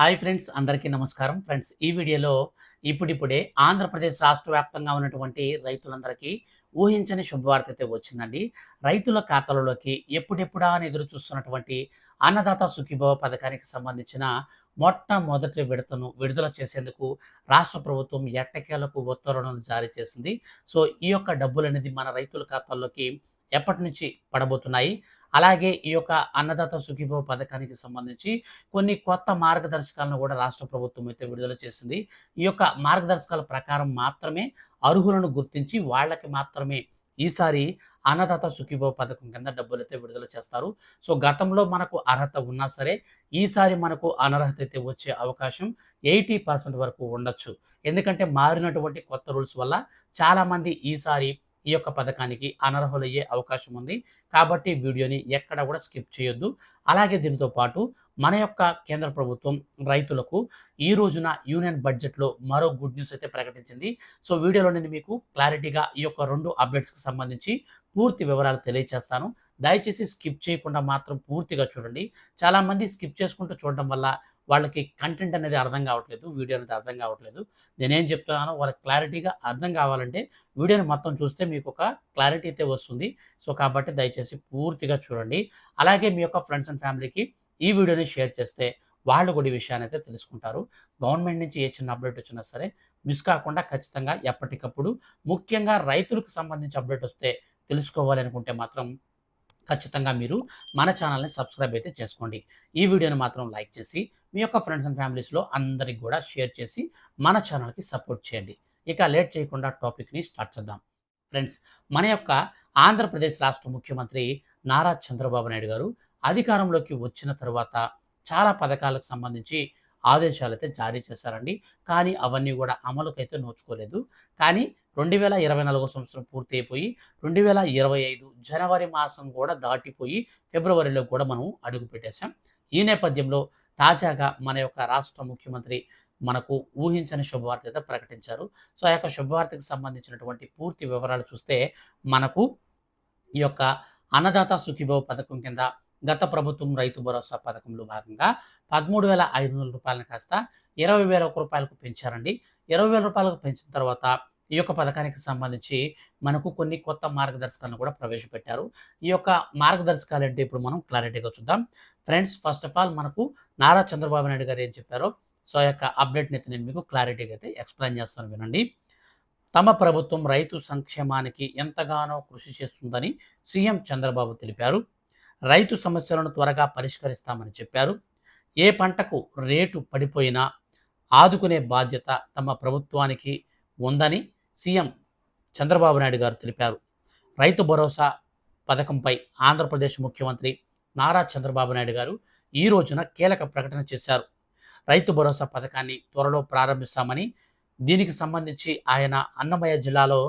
Hi friends అందరికీ నమస్కారం. Friends ఈ వీడియోలో ఇప్పుడిప్పుడే ఆంధ్రప్రదేశ్ రాష్ట్ర వ్యాప్తంగా ఉన్నటువంటి రైతులందరికీ ఊహించని శుభవార్త అయితే వచ్చిందండి. రైతుల ఖాతాలలోకి ఎప్పుడెప్పుడా అని ఎదురు చూస్తున్నటువంటి అన్నదాత సుఖీభవ పథకానికి సంబంధించిన మొట్టమొదటి విడతను విడుదల చేసేందుకు రాష్ట్ర ప్రభుత్వం ఎట్టకేలకు ఉత్తర్వులను జారీ చేసింది. సో ఈ యొక్క డబ్బులు అనేది మన రైతుల ఖాతాల్లోకి ఎప్పటి నుంచి పడబోతున్నాయి? అలాగే ఈ యొక్క అన్నదాత సుఖీభవ పథకానికి సంబంధించి కొన్ని కొత్త మార్గదర్శకాలను కూడా రాష్ట్ర ప్రభుత్వం అయితే విడుదల చేసింది. ఈ యొక్క మార్గదర్శకాల ప్రకారం మాత్రమే అర్హులను గుర్తించి వాళ్ళకి మాత్రమే ఈసారి అన్నదాత సుఖీభవ పథకం కింద డబ్బులు అయితే విడుదల చేస్తారు. సో గతంలో మనకు అర్హత ఉన్నా సరే ఈసారి మనకు అనర్హత అయితే వచ్చే అవకాశం ఎయిటీ పర్సెంట్ వరకు ఉండొచ్చు. ఎందుకంటే మారినటువంటి కొత్త రూల్స్ వల్ల చాలామంది ఈసారి ఈ యొక్క పథకానికి అనర్హులయ్యే అవకాశం ఉంది. కాబట్టి వీడియోని ఎక్కడ కూడా స్కిప్ చేయొద్దు. అలాగే దీనితో పాటు మన యొక్క కేంద్ర ప్రభుత్వం రైతులకు ఈ రోజున యూనియన్ బడ్జెట్లో మరో గుడ్ న్యూస్ అయితే ప్రకటించింది. సో వీడియోలో నేను మీకు క్లారిటీగా ఈ యొక్క రెండు అప్డేట్స్కి సంబంధించి పూర్తి వివరాలు తెలియజేస్తాను దయచేసి స్కిప్ చేయకుండా మాత్రం పూర్తిగా చూడండి. చాలామంది స్కిప్ చేసుకుంటూ చూడడం వల్ల వాళ్ళకి కంటెంట్ అనేది అర్థం కావట్లేదు వీడియో అనేది అర్థం కావట్లేదు. నేనేం చెప్తున్నానో వాళ్ళకి క్లారిటీగా అర్థం కావాలంటే వీడియోని మొత్తం చూస్తే మీకు ఒక క్లారిటీ అయితే వస్తుంది. సో కాబట్టి దయచేసి పూర్తిగా చూడండి. అలాగే మీ యొక్క ఫ్రెండ్స్ అండ్ ఫ్యామిలీకి ఈ వీడియోని షేర్ చేస్తే వాళ్ళు కూడా ఈ విషయాన్ని అయితే తెలుసుకుంటారు. గవర్నమెంట్ నుంచి ఏ చిన్న అప్డేట్ వచ్చినా సరే మిస్ కాకుండా ఖచ్చితంగా ఎప్పటికప్పుడు ముఖ్యంగా రైతులకు సంబంధించి అప్డేట్ వస్తే తెలుసుకోవాలి అనుకుంటే మాత్రం ఖచ్చితంగా మీరు మన ఛానల్ని సబ్స్క్రైబ్ అయితే చేసుకోండి. ఈ వీడియోని మాత్రం లైక్ చేసి మీ యొక్క ఫ్రెండ్స్ అండ్ ఫ్యామిలీస్లో అందరికి కూడా షేర్ చేసి మన ఛానల్కి సపోర్ట్ చేయండి. ఇక లేట్ చేయకుండా టాపిక్ని స్టార్ట్ చేద్దాం. ఫ్రెండ్స్ మన యొక్క ఆంధ్రప్రదేశ్ రాష్ట్ర ముఖ్యమంత్రి నారా చంద్రబాబు నాయుడు గారు అధికారంలోకి వచ్చిన తర్వాత చాలా పథకాలకు సంబంధించి ఆదేశాలు అయితే జారీ చేశారండి. కానీ అవన్నీ కూడా అమలుకైతే నోచుకోలేదు. కానీ రెండు వేల ఇరవై నాలుగో సంవత్సరం పూర్తి అయిపోయి రెండు వేల ఇరవై ఐదు జనవరి మాసం కూడా దాటిపోయి ఫిబ్రవరిలో కూడా మనం అడుగు పెట్టేశాం ఈ నేపథ్యంలో తాజాగా మన యొక్క రాష్ట్ర ముఖ్యమంత్రి మనకు ఊహించని శుభవార్త అయితే ప్రకటించారు. సో ఆ యొక్క శుభవార్తకు సంబంధించినటువంటి పూర్తి వివరాలు చూస్తే మనకు ఈ యొక్క అన్నదాత సుఖీభవ పథకం కింద గత ప్రభుత్వం రైతు భరోసా పథకంలో భాగంగా పదమూడు వేల ఐదు వందల రూపాయలను కాస్త ఇరవై వేల ఒక రూపాయలకు పెంచారండి. ఇరవై వేల రూపాయలకు పెంచిన తర్వాత ఈ యొక్క పథకానికి సంబంధించి మనకు కొన్ని కొత్త మార్గదర్శకాలను కూడా ప్రవేశపెట్టారు. ఈ యొక్క మార్గదర్శకాలు అంటే ఇప్పుడు మనం క్లారిటీగా చూద్దాం. ఫ్రెండ్స్ ఫస్ట్ ఆఫ్ ఆల్ మనకు నారా చంద్రబాబు నాయుడు గారు ఏం చెప్పారో సో ఆ యొక్క అప్డేట్ని అయితే నేను మీకు క్లారిటీగా అయితే ఎక్స్ప్లెయిన్ చేస్తాను వినండి. తమ ప్రభుత్వం రైతు సంక్షేమానికి ఎంతగానో కృషి చేస్తుందని సీఎం చంద్రబాబు తెలిపారు. రైతు సమస్యలను త్వరగా పరిష్కరిస్తామని చెప్పారు. ఏ పంటకు రేటు పడిపోయినా ఆదుకునే బాధ్యత తమ ప్రభుత్వానికి ఉందని సీఎం చంద్రబాబు నాయుడు గారు తెలిపారు. రైతు భరోసా పథకంపై ఆంధ్రప్రదేశ్ ముఖ్యమంత్రి నారా చంద్రబాబు నాయుడు గారు ఈ రోజున కీలక ప్రకటన చేశారు. రైతు భరోసా పథకాన్ని త్వరలో ప్రారంభిస్తామని దీనికి సంబంధించి ఆయన అన్నమయ్య జిల్లాలో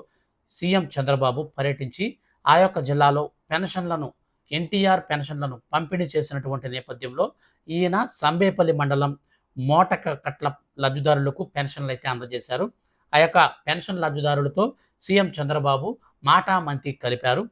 సీఎం చంద్రబాబు పర్యటించి ఆ యొక్క జిల్లాలో పెన్షన్లను ఎన్టీఆర్ పెన్షన్లను పంపిణీ చేసినటువంటి నేపథ్యంలో ఈయన సంబేపల్లి మండలం మోటక కట్ల లబ్ధిదారులకు పెన్షన్లు అయితే అందజేశారు. ఆ యొక్క పెన్షన్ లబ్ధిదారులతో సీఎం చంద్రబాబు మాటామంతి కలిపారు.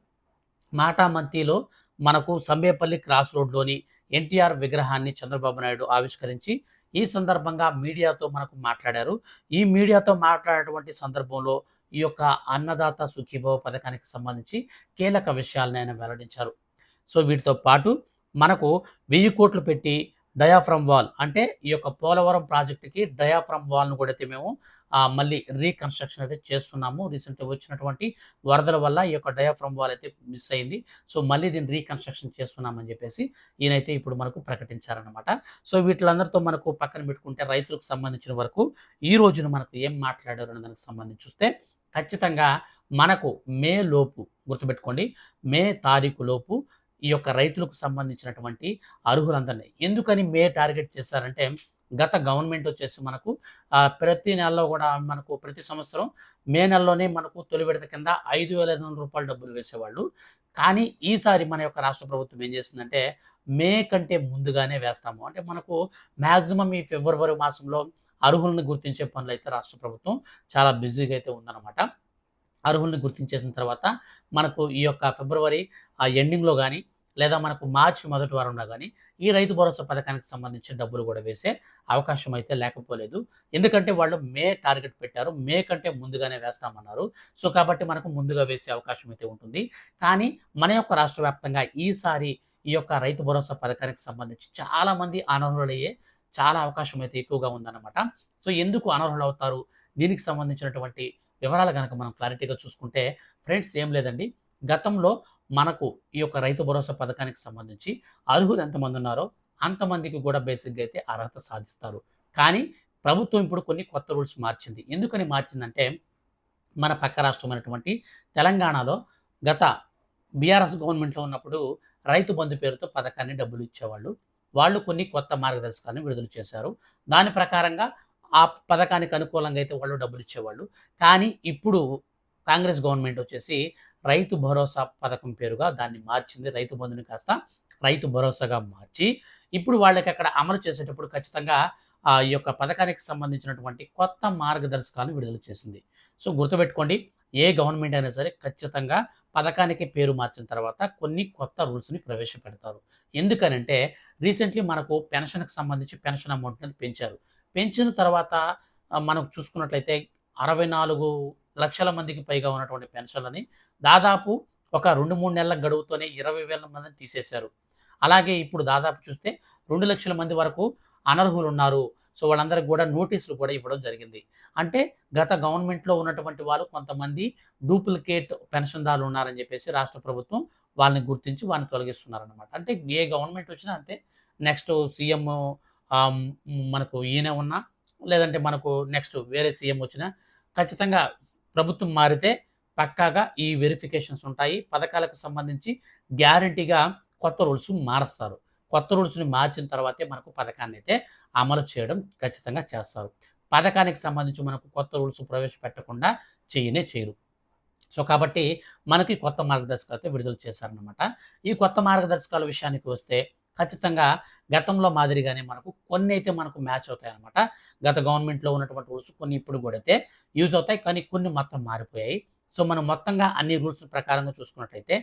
మాటామంతిలో మనకు సంబేపల్లి క్రాస్ రోడ్లోని ఎన్టీఆర్ విగ్రహాన్ని చంద్రబాబు నాయుడు ఆవిష్కరించి ఈ సందర్భంగా మీడియాతో మనకు మాట్లాడారు. ఈ మీడియాతో మాట్లాడేటువంటి సందర్భంలో ఈ యొక్క అన్నదాత సుఖీభవ పథకానికి సంబంధించి కీలక విషయాలను ఆయన వెల్లడించారు. సో వీటితో పాటు మనకు వెయ్యి కోట్లు పెట్టి డయాఫ్రమ్ వాల్ అంటే ఈ యొక్క పోలవరం ప్రాజెక్టుకి డయాఫ్రమ్ వాల్ను కూడా అయితే మేము మళ్ళీ రీకన్స్ట్రక్షన్ అయితే చేస్తున్నాము. రీసెంట్గా వచ్చినటువంటి వరదల వల్ల ఈ యొక్క డయాఫ్రమ్ వాల్ అయితే మిస్ అయింది. సో మళ్ళీ దీన్ని రీకన్స్ట్రక్షన్ చేస్తున్నామని చెప్పేసి ఈయనైతే ఇప్పుడు మనకు ప్రకటించారనమాట సో వీటిలందరితో మనకు పక్కన పెట్టుకుంటే రైతులకు సంబంధించిన వరకు ఈ రోజున మనకు ఏం మాట్లాడారు అనే దానికి సంబంధించి చూస్తే ఖచ్చితంగా మనకు మే లోపు గుర్తుపెట్టుకోండి. మే తారీఖు లోపు ఈ యొక్క రైతులకు సంబంధించినటువంటి అర్హులందరినీ. ఎందుకని మే టార్గెట్ చేశారంటే గత గవర్నమెంట్ వచ్చేసి మనకు ప్రతి నెలలో కూడా మనకు ప్రతి సంవత్సరం మే నెలలోనే మనకు తొలి విడత కింద ఐదు వేల ఐదు వందల రూపాయలు డబ్బులు వేసేవాళ్ళు. కానీ ఈసారి మన యొక్క రాష్ట్ర ప్రభుత్వం ఏం చేసిందంటే మే కంటే ముందుగానే వేస్తాము. అంటే మనకు మ్యాక్సిమం ఈ ఫిబ్రవరి మాసంలో అర్హులను గుర్తించే పనులు అయితే రాష్ట్ర ప్రభుత్వం చాలా బిజీగా అయితే ఉందన్నమాట. అర్హుల్ని గుర్తించేసిన తర్వాత మనకు ఈ యొక్క ఫిబ్రవరి ఆ ఎండింగ్లో కానీ లేదా మనకు మార్చి మొదటి వారంలో కానీ ఈ రైతు భరోసా పథకానికి సంబంధించిన డబ్బులు కూడా వేసే అవకాశం అయితే లేకపోలేదు. ఎందుకంటే వాళ్ళు మే టార్గెట్ పెట్టారు. మే కంటే ముందుగానే వేస్తామన్నారు. సో కాబట్టి మనకు ముందుగా వేసే అవకాశం అయితే ఉంటుంది. కానీ మన యొక్క రాష్ట్ర వ్యాప్తంగా ఈసారి ఈ యొక్క రైతు భరోసా పథకానికి సంబంధించి చాలామంది అనర్హులు అనర్హులయ్యే చాలా అవకాశం అయితే ఎక్కువగా ఉందన్నమాట. సో ఎందుకు అనర్హులు అవుతారు? దీనికి సంబంధించినటువంటి వివరాలు కనుక మనం క్లారిటీగా చూసుకుంటే ఫ్రెండ్స్ ఏం లేదండి. గతంలో మనకు ఈ యొక్క రైతు భరోసా పథకానికి సంబంధించి అర్హులు ఎంతమంది ఉన్నారో అంతమందికి కూడా బేసిక్గా అయితే అర్హత సాధిస్తారు. కానీ ప్రభుత్వం ఇప్పుడు కొన్ని కొత్త రూల్స్ మార్చింది. ఎందుకని మార్చిందంటే మన పక్క రాష్ట్రమైనటువంటి తెలంగాణలో గత బీఆర్ఎస్ గవర్నమెంట్లో ఉన్నప్పుడు రైతు బంధు పేరుతో పథకాన్ని డబ్బులు ఇచ్చేవాళ్ళు. వాళ్ళు కొన్ని కొత్త మార్గదర్శకాలను విడుదల చేశారు. దాని ప్రకారంగా ఆ పథకానికి అనుకూలంగా అయితే వాళ్ళు డబ్బులు ఇచ్చేవాళ్ళు. కానీ ఇప్పుడు కాంగ్రెస్ గవర్నమెంట్ వచ్చేసి రైతు భరోసా పథకం పేరుగా దాన్ని మార్చింది. రైతు బంధుని కాస్త రైతు భరోసాగా మార్చి ఇప్పుడు వాళ్ళకి అక్కడ అమలు చేసేటప్పుడు ఖచ్చితంగా ఆ యొక్క పథకానికి సంబంధించినటువంటి కొత్త మార్గదర్శకాలను విడుదల చేసింది. సో గుర్తుపెట్టుకోండి ఏ గవర్నమెంట్ అయినా సరే ఖచ్చితంగా పథకానికి పేరు మార్చిన తర్వాత కొన్ని కొత్త రూల్స్ని ప్రవేశపెడతారు. ఎందుకనంటే రీసెంట్లీ మనకు పెన్షన్కి సంబంధించి పెన్షన్ అమౌంట్ అనేది పెంచారు. పెంచిన తర్వాత మనం చూసుకున్నట్లయితే అరవై నాలుగు లక్షల మందికి పైగా ఉన్నటువంటి పెన్షన్లని దాదాపు ఒక రెండు మూడు నెలల గడువుతోనే ఇరవై వేల మందిని తీసేశారు. అలాగే ఇప్పుడు దాదాపు చూస్తే రెండు లక్షల మంది వరకు అనర్హులు ఉన్నారు సో వాళ్ళందరికి కూడా నోటీసులు కూడా ఇవ్వడం జరిగింది. అంటే గత గవర్నమెంట్లో ఉన్నటువంటి వాళ్ళు కొంతమంది డూప్లికేట్ పెన్షన్దారులు ఉన్నారని చెప్పేసి రాష్ట్ర ప్రభుత్వం వాళ్ళని గుర్తించి వాళ్ళని తొలగిస్తున్నారనమాట అంటే ఏ గవర్నమెంట్ వచ్చినా అంతే. నెక్స్ట్ సీఎం మనకు ఈయన ఉన్నా లేదంటే మనకు నెక్స్ట్ వేరే సీఎం వచ్చినా ఖచ్చితంగా ప్రభుత్వం మారితే పక్కాగా ఈ వెరిఫికేషన్స్ ఉంటాయి. పథకాలకు సంబంధించి గ్యారంటీగా కొత్త రూల్స్ మారుస్తారు. కొత్త రూల్స్ని మార్చిన తర్వాతే మనకు పథకాన్ని అయితే అమలు చేయడం ఖచ్చితంగా చేస్తారు. పథకానికి సంబంధించి మనకు కొత్త రూల్స్ ప్రవేశపెట్టకుండా చేయనే చేయరు. సో కాబట్టి మనకి కొత్త మార్గదర్శకాలు అయితే విడుదల చేశారనమాట ఈ కొత్త మార్గదర్శకాల విషయానికి వస్తే ఖచ్చితంగా గతంలో మాదిరిగానే మనకు కొన్ని అయితే మనకు మ్యాచ్ అవుతాయి అనమాట గత గవర్నమెంట్లో ఉన్నటువంటి రూల్స్ కొన్ని ఇప్పుడు కూడా అయితే యూజ్ అవుతాయి. కానీ కొన్ని మొత్తం మారిపోయాయి. సో మనం మొత్తంగా అన్ని రూల్స్ ప్రకారంగా చూసుకున్నట్టయితే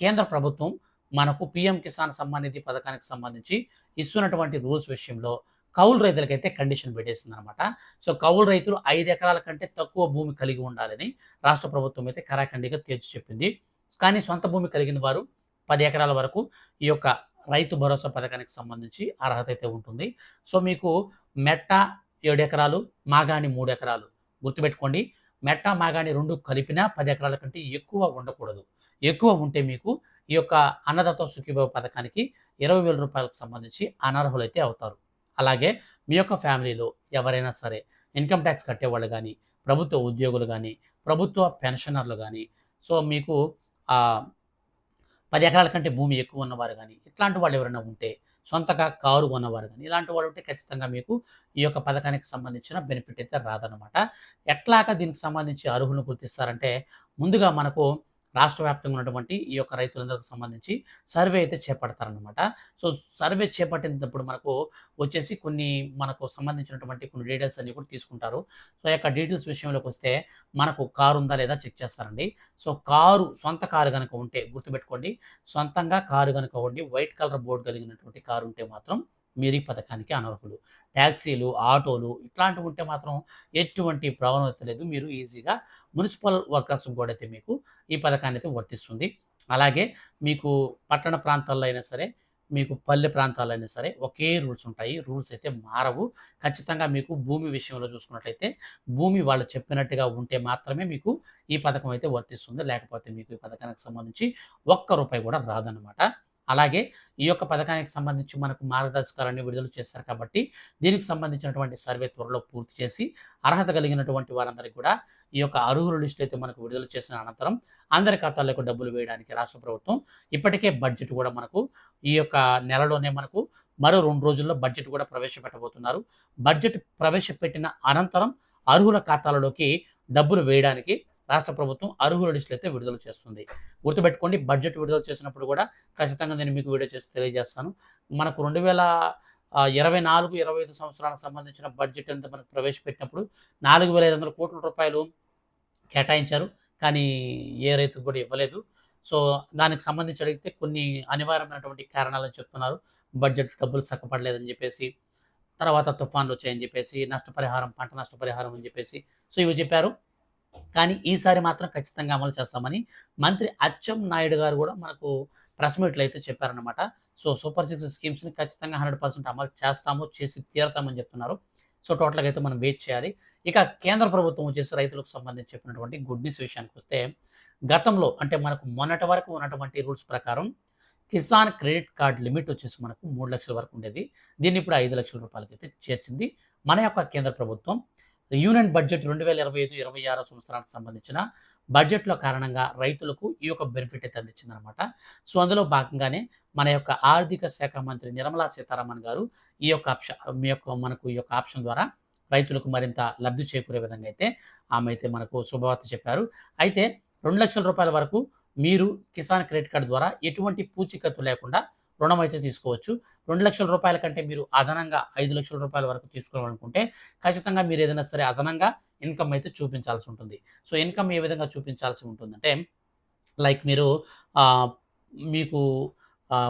కేంద్ర ప్రభుత్వం మనకు పిఎం కిసాన్ సమ్మాన్ నిధి పథకానికి సంబంధించి ఇస్తున్నటువంటి రూల్స్ విషయంలో కౌలు రైతులకైతే కండిషన్ పెట్టేసింది అనమాట సో కౌలు రైతులు ఐదు ఎకరాల కంటే తక్కువ భూమి కలిగి ఉండాలని రాష్ట్ర ప్రభుత్వం అయితే కరాఖండిగా తేల్చి చెప్పింది. కానీ సొంత భూమి కలిగిన వారు పది ఎకరాల వరకు ఈ యొక్క రైతు భరోసా పథకానికి సంబంధించి అర్హత అయితే ఉంటుంది. సో మీకు మెట్ట ఏడు ఎకరాలు మాగాణి మూడు ఎకరాలు గుర్తుపెట్టుకోండి. మెట్ట మాగాణి రెండు కలిపినా పది ఎకరాల కంటే ఎక్కువ ఉండకూడదు. ఎక్కువ ఉంటే మీకు ఈ యొక్క అన్నదాత సుఖీభావ పథకానికి ఇరవై వేల రూపాయలకు సంబంధించి అనర్హులైతే అవుతారు. అలాగే మీ యొక్క ఫ్యామిలీలో ఎవరైనా సరే ఇన్కమ్ ట్యాక్స్ కట్టేవాళ్ళు కానీ ప్రభుత్వ ఉద్యోగులు కానీ ప్రభుత్వ పెన్షనర్లు కానీ సో మీకు పది ఎకరాల కంటే భూమి ఎక్కువ ఉన్నవారు కానీ ఇట్లాంటి వాళ్ళు ఎవరైనా ఉంటే సొంతగా కారు ఉన్నవారు కానీ ఇలాంటి వాళ్ళు ఉంటే ఖచ్చితంగా మీకు ఈ యొక్క పథకానికి సంబంధించిన బెనిఫిట్ అయితే రాదనమాట ఎట్లాగా దీనికి సంబంధించి అర్హులను గుర్తిస్తారంటే ముందుగా మనకు రాష్ట్ర వ్యాప్తంగా ఉన్నటువంటి ఈ యొక్క రైతులందరికి సంబంధించి సర్వే అయితే చేపడతారనమాట సో సర్వే చేపట్టినప్పుడు మనకు వచ్చేసి కొన్ని మనకు సంబంధించినటువంటి కొన్ని డీటెయిల్స్ అన్ని కూడా తీసుకుంటారు. సో ఈ యొక్క డీటెయిల్స్ విషయంలోకి వస్తే మనకు కారు ఉందా లేదా చెక్ చేస్తారండి. సో కారు సొంత కారు కనుక ఉంటే గుర్తుపెట్టుకోండి. సొంతంగా కారు కనుక ఉండి వైట్ కలర్ బోర్డు కలిగినటువంటి కారు ఉంటే మాత్రం మీరు ఈ పథకానికి అనర్హులు. ట్యాక్సీలు ఆటోలు ఇట్లాంటివి ఉంటే మాత్రం ఎటువంటి ప్రాబ్లం లేదు. మీరు ఈజీగా మున్సిపల్ వర్కర్స్ కూడా అయితే మీకు ఈ పథకాన్ని అయితే వర్తిస్తుంది. అలాగే మీకు పట్టణ ప్రాంతాల్లో అయినా సరే మీకు పల్లె ప్రాంతాలైనా సరే ఒకే రూల్స్ ఉంటాయి. రూల్స్ అయితే మారవు. ఖచ్చితంగా మీకు భూమి విషయంలో చూసుకున్నట్లయితే భూమి వాళ్ళు చెప్పినట్టుగా ఉంటే మాత్రమే మీకు ఈ పథకం అయితే వర్తిస్తుంది. లేకపోతే మీకు ఈ పథకానికి సంబంధించి ఒక్క రూపాయి కూడా రాదనమాట అలాగే ఈ యొక్క పథకానికి సంబంధించి మనకు మార్గదర్శకాలన్నీ విడుదల చేశారు కాబట్టి దీనికి సంబంధించినటువంటి సర్వే త్వరలో పూర్తి చేసి అర్హత కలిగినటువంటి వారందరికీ కూడా ఈ యొక్క అర్హుల లిస్ట్ అయితే మనకు విడుదల చేసిన అనంతరం అందరి ఖాతాలకు డబ్బులు వేయడానికి రాష్ట్ర ప్రభుత్వం ఇప్పటికే బడ్జెట్ కూడా మనకు ఈ యొక్క నెలలోనే మనకు మరో రెండు రోజుల్లో బడ్జెట్ కూడా ప్రవేశపెట్టబోతున్నారు. బడ్జెట్ ప్రవేశపెట్టిన అనంతరం అర్హుల ఖాతాలలోకి డబ్బులు వేయడానికి రాష్ట్ర ప్రభుత్వం అర్హుల లిస్టులు అయితే విడుదల చేస్తుంది. గుర్తుపెట్టుకోండి బడ్జెట్ విడుదల చేసినప్పుడు కూడా ఖచ్చితంగా నేను మీకు వీడియో చేసి తెలియజేస్తాను. మనకు రెండు వేల ఇరవై నాలుగు ఇరవై ఐదు సంవత్సరాలకు సంబంధించిన బడ్జెట్ అంతా మనకు ప్రవేశపెట్టినప్పుడు నాలుగు వేల ఐదు వందల కోట్ల రూపాయలు కేటాయించారు. కానీ ఏ రైతుకు కూడా ఇవ్వలేదు. సో దానికి సంబంధించి అడిగితే కొన్ని అనివార్యమైనటువంటి కారణాలని చెప్తున్నారు. బడ్జెట్ డబ్బులు చక్కపడలేదని చెప్పేసి తర్వాత తుఫాన్లు వచ్చాయని చెప్పేసి నష్టపరిహారం పంట నష్టపరిహారం అని చెప్పేసి. సో ఇవి చెప్పారు. కానీ ఈసారి మాత్రం ఖచ్చితంగా అమలు చేస్తామని మంత్రి అచ్చెం నాయుడు గారు కూడా మనకు ప్రెస్ మీట్లు అయితే చెప్పారనమాట సో సూపర్ సిక్స్ స్కీమ్స్ని ఖచ్చితంగా హండ్రెడ్ పర్సెంట్ అమలు చేస్తాము చేసి తీరతామని చెప్తున్నారు. సో టోటల్గా అయితే మనం వెయిట్ చేయాలి. ఇక కేంద్ర ప్రభుత్వం వచ్చేసి రైతులకు సంబంధించి చెప్పినటువంటి గుడ్ న్యూస్ విషయానికి వస్తే గతంలో అంటే మనకు మొన్నటి వరకు ఉన్నటువంటి రూల్స్ ప్రకారం కిసాన్ క్రెడిట్ కార్డ్ లిమిట్ వచ్చేసి మనకు మూడు లక్షల వరకు ఉండేది. దీన్ని ఇప్పుడు ఐదు లక్షల రూపాయలకి అయితే చేర్చింది. మన యొక్క కేంద్ర ప్రభుత్వం యూనియన్ బడ్జెట్ రెండు వేల ఇరవై ఐదు ఇరవై ఆరో సంవత్సరానికి సంబంధించిన బడ్జెట్లో కారణంగా రైతులకు ఈ యొక్క బెనిఫిట్ అయితే అందించిందనమాట సో అందులో భాగంగానే మన యొక్క ఆర్థిక శాఖ మంత్రి నిర్మలా సీతారామన్ గారు ఈ యొక్క ఆప్షన్ మీ యొక్క మనకు ఈ యొక్క ఆప్షన్ ద్వారా రైతులకు మరింత లబ్ధి చేకూరే విధంగా అయితే ఆమె అయితే మనకు శుభవార్త చెప్పారు. అయితే రెండు లక్షల రూపాయల వరకు మీరు కిసాన్ క్రెడిట్ కార్డు ద్వారా ఎటువంటి పూచికత్తు లేకుండా రుణం అయితే తీసుకోవచ్చు. రెండు లక్షల రూపాయల కంటే మీరు అదనంగా ఐదు లక్షల రూపాయల వరకు తీసుకోవాలనుకుంటే ఖచ్చితంగా మీరు ఏదైనా సరే అదనంగా ఇన్కమ్ అయితే చూపించాల్సి ఉంటుంది. సో ఇన్కమ్ ఏ విధంగా చూపించాల్సి ఉంటుందంటే లైక్ మీరు మీకు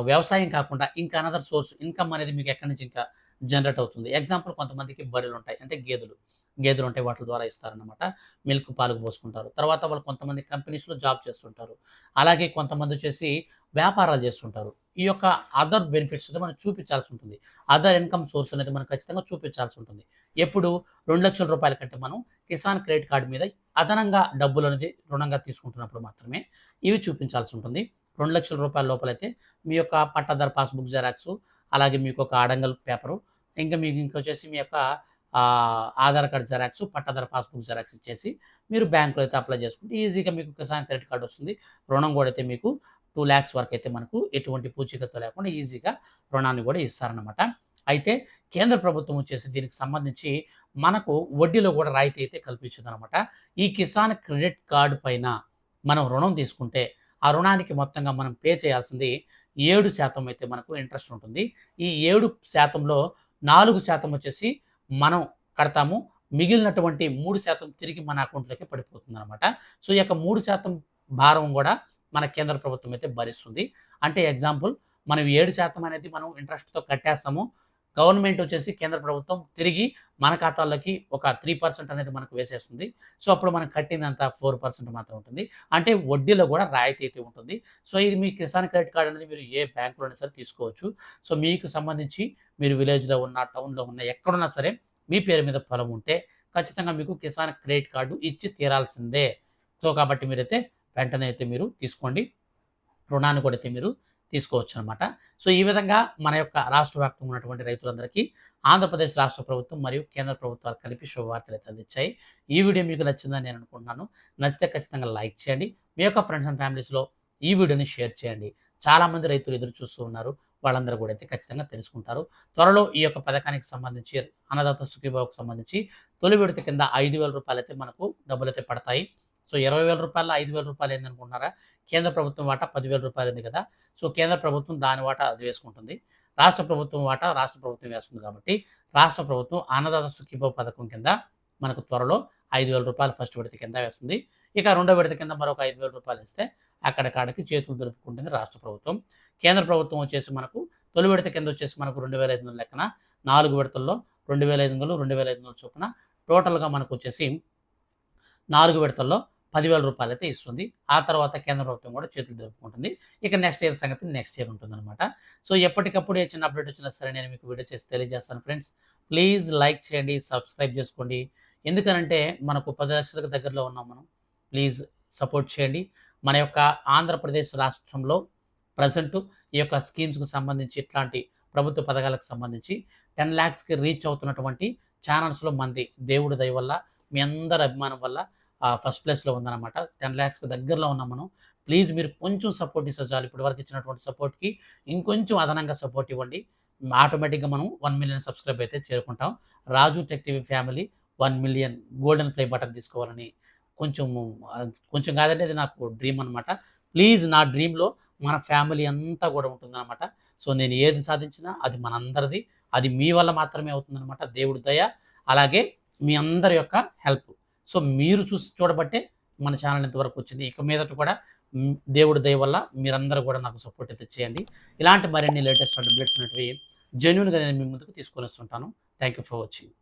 వ్యవసాయం కాకుండా ఇంకా అనదర్ సోర్స్ ఇన్కమ్ అనేది మీకు ఎక్కడి నుంచి ఇంకా జనరేట్ అవుతుంది. ఎగ్జాంపుల్ కొంతమందికి బర్రెలు ఉంటాయి. అంటే గేదెలు. గేదెలు ఉంటాయి వాటి ద్వారా ఇస్తారనమాట మిల్క్ పాలకు పోసుకుంటారు. తర్వాత వాళ్ళు కొంతమంది కంపెనీస్లో జాబ్ చేస్తుంటారు. అలాగే కొంతమంది వచ్చేసి వ్యాపారాలు చేస్తుంటారు. ఈ యొక్క అదర్ బెనిఫిట్స్ అయితే మనం చూపించాల్సి ఉంటుంది. అదర్ ఇన్కమ్ సోర్స్ అనేది మనం ఖచ్చితంగా చూపించాల్సి ఉంటుంది. ఎప్పుడు? రెండు లక్షల రూపాయల కంటే మనం కిసాన్ క్రెడిట్ కార్డు మీద అదనంగా డబ్బులు అనేది రుణంగా తీసుకుంటున్నప్పుడు మాత్రమే ఇవి చూపించాల్సి ఉంటుంది. రెండు లక్షల రూపాయల లోపలైతే మీ యొక్క పట్టాదారు పాస్బుక్ జెరాక్స్ అలాగే మీకు ఒక ఆడంగల్ పేపరు ఇంకా మీకు ఇంకొచ్చేసి మీ యొక్క ఆధార్ కార్డ్ జెరాక్స్ పట్టాదారు పాస్బుక్ జెరాక్స్ ఇచ్చేసి మీరు బ్యాంకులో అయితే అప్లై చేసుకుంటే ఈజీగా మీకు కిసాన్ క్రెడిట్ కార్డు వస్తుంది. రుణం కూడా అయితే మీకు టూ ల్యాక్స్ వరకు అయితే మనకు ఎటువంటి పూచీకత్తు లేకుండా ఈజీగా రుణాన్ని కూడా ఇస్తారనమాట అయితే కేంద్ర ప్రభుత్వం వచ్చేసి దీనికి సంబంధించి మనకు వడ్డీలో కూడా రాయితీ అయితే కల్పించిందనమాట ఈ కిసాన్ క్రెడిట్ కార్డు పైన మనం రుణం తీసుకుంటే ఆ రుణానికి మొత్తంగా మనం పే చేయాల్సింది ఏడు శాతం అయితే మనకు ఇంట్రెస్ట్ ఉంటుంది. ఈ ఏడు శాతంలో నాలుగు శాతం వచ్చేసి మనం కడతాము. మిగిలినటువంటి మూడు శాతం తిరిగి మన అకౌంట్లోకి పడిపోతుంది అనమాట సో ఈ యొక్క మూడు శాతం భారం కూడా మన కేంద్ర ప్రభుత్వం అయితే భరిస్తుంది. అంటే ఎగ్జాంపుల్ మనం ఏడు శాతం అనేది మనం ఇంట్రెస్ట్తో కట్టేస్తాము. గవర్నమెంట్ వచ్చేసి కేంద్ర ప్రభుత్వం తిరిగి మన ఖాతాల్లోకి ఒక త్రీ పర్సెంట్ అనేది మనకు వేసేస్తుంది. సో అప్పుడు మనం కట్టినంత ఫోర్ పర్సెంట్ మాత్రం ఉంటుంది. అంటే వడ్డీలో కూడా రాయితీ అయితే ఉంటుంది. సో ఇది మీ కిసాన్ క్రెడిట్ కార్డ్ అనేది మీరు ఏ బ్యాంకులోనే సరే తీసుకోవచ్చు. సో మీకు సంబంధించి మీరు విలేజ్లో ఉన్న టౌన్లో ఉన్న ఎక్కడున్నా సరే మీ పేరు మీద పొలం ఉంటే ఖచ్చితంగా మీకు కిసాన్ క్రెడిట్ కార్డు ఇచ్చి తీరాల్సిందే. సో కాబట్టి మీరైతే వెంటనే అయితే మీరు తీసుకోండి. రుణాన్ని కూడా అయితే మీరు తీసుకోవచ్చు అనమాట సో ఈ విధంగా మన యొక్క రాష్ట్ర వ్యాప్తంగా ఉన్నటువంటి రైతులందరికీ ఆంధ్రప్రదేశ్ రాష్ట్ర ప్రభుత్వం మరియు కేంద్ర ప్రభుత్వాలు కలిపి శుభవార్తలు అయితే అందించాయి. ఈ వీడియో మీకు నచ్చిందని నేను అనుకుంటున్నాను. నచ్చితే ఖచ్చితంగా లైక్ చేయండి. మీ యొక్క ఫ్రెండ్స్ అండ్ ఫ్యామిలీస్లో ఈ వీడియోని షేర్ చేయండి. చాలామంది రైతులు ఎదురు చూస్తూ ఉన్నారు. వాళ్ళందరూ కూడా అయితే ఖచ్చితంగా తెలుసుకుంటారు. త్వరలో ఈ యొక్క పథకానికి సంబంధించి అన్నదాత సుఖీబాబుకు సంబంధించి తొలి విడత కింద ఐదు వేల రూపాయలు అయితే మనకు డబ్బులు అయితే పడతాయి. సో ఇరవై వేల రూపాయలు ఐదు వేల రూపాయలు ఏందనుకుంటున్నారా కేంద్ర ప్రభుత్వం వాటా పదివేల రూపాయలు ఉంది కదా? సో కేంద్ర ప్రభుత్వం దాని వాటా అది వేసుకుంటుంది. రాష్ట్ర ప్రభుత్వం వాటా రాష్ట్ర ప్రభుత్వం వేస్తుంది కాబట్టి రాష్ట్ర ప్రభుత్వం అన్నదాత సుఖీబాబు పథకం కింద మనకు త్వరలో ఐదు వేల రూపాయలు ఫస్ట్ విడత కింద వేస్తుంది. ఇక రెండో విడత కింద మరొక ఐదు వేల రూపాయలు ఇస్తే అక్కడికాడికి చేతులు దులుపుకుంటుంది రాష్ట్ర ప్రభుత్వం. కేంద్ర ప్రభుత్వం వచ్చేసి మనకు తొలి విడత కింద వచ్చేసి మనకు రెండు వేల ఐదు వందల లెక్కన నాలుగు విడతల్లో రెండు వేల ఐదు వందలు రెండు వేల ఐదు వందల చొప్పున టోటల్గా మనకు వచ్చేసి నాలుగు విడతల్లో పదివేల రూపాయలు అయితే ఇస్తుంది. ఆ తర్వాత కేంద్ర ప్రభుత్వం కూడా చేతులు జరుపుకుంటుంది. ఇక నెక్స్ట్ ఇయర్ సంగతి నెక్స్ట్ ఇయర్ ఉంటుందన్నమాట. సో ఎప్పటికప్పుడు ఏ చిన్న అప్డేట్ వచ్చినా సరే నేను మీకు వీడియో చేసి తెలియజేస్తాను ఫ్రెండ్స్. ప్లీజ్ లైక్ చేయండి సబ్స్క్రైబ్ చేసుకోండి. ఎందుకనంటే మనకు పది లక్షలకు దగ్గరలో ఉన్నాం మనం. ప్లీజ్ సపోర్ట్ చేయండి. మన యొక్క ఆంధ్రప్రదేశ్ రాష్ట్రంలో ప్రజెంట్ ఈ యొక్క స్కీమ్స్కి సంబంధించి ఇట్లాంటి ప్రభుత్వ పథకాలకు సంబంధించి టెన్ ల్యాక్స్కి రీచ్ అవుతున్నటువంటి ఛానల్స్లో మంది దేవుడి దయ వల్ల మీ అందరి అభిమానం వల్ల ఫస్ట్ ప్లేస్లో ఉందన్నమాట. టెన్ ల్యాక్స్కి దగ్గరలో ఉన్నాం మనం. ప్లీజ్ మీరు కొంచెం సపోర్ట్ ఇస్తే చాలు. ఇప్పటి వరకు ఇచ్చినటువంటి సపోర్ట్కి ఇంకొంచెం అదనంగా సపోర్ట్ ఇవ్వండి. ఆటోమేటిక్గా మనం వన్ మిలియన్ సబ్స్క్రైబ్ అయితే చేరుకుంటాం. Raju tech TV family one million golden play button తీసుకోవాలని కొంచెం కొంచెం కాదంటే అది నాకు డ్రీమ్ అనమాట ప్లీజ్ నా డ్రీమ్లో మన ఫ్యామిలీ అంతా కూడా ఉంటుందన్నమాట. సో నేను ఏది సాధించినా అది మనందరిది. అది మీ వల్ల మాత్రమే అవుతుందన్నమాట. దేవుడి దయ. అలాగే మీ అందరి యొక్క హెల్ప్. సో మీరు చూసి చూడబట్టే మన ఛానల్ ఇంతవరకు వచ్చింది. ఇక మీదట కూడా దేవుడి దయ వల్ల మీరందరూ కూడా నాకు సపోర్ట్ అయితే చేయండి. ఇలాంటి మరిన్ని లేటెస్ట్ అప్డేట్స్ అనేటివి జెన్యున్గా నేను మీ ముందుకు తీసుకొని వస్తుంటాను. Thank you for watching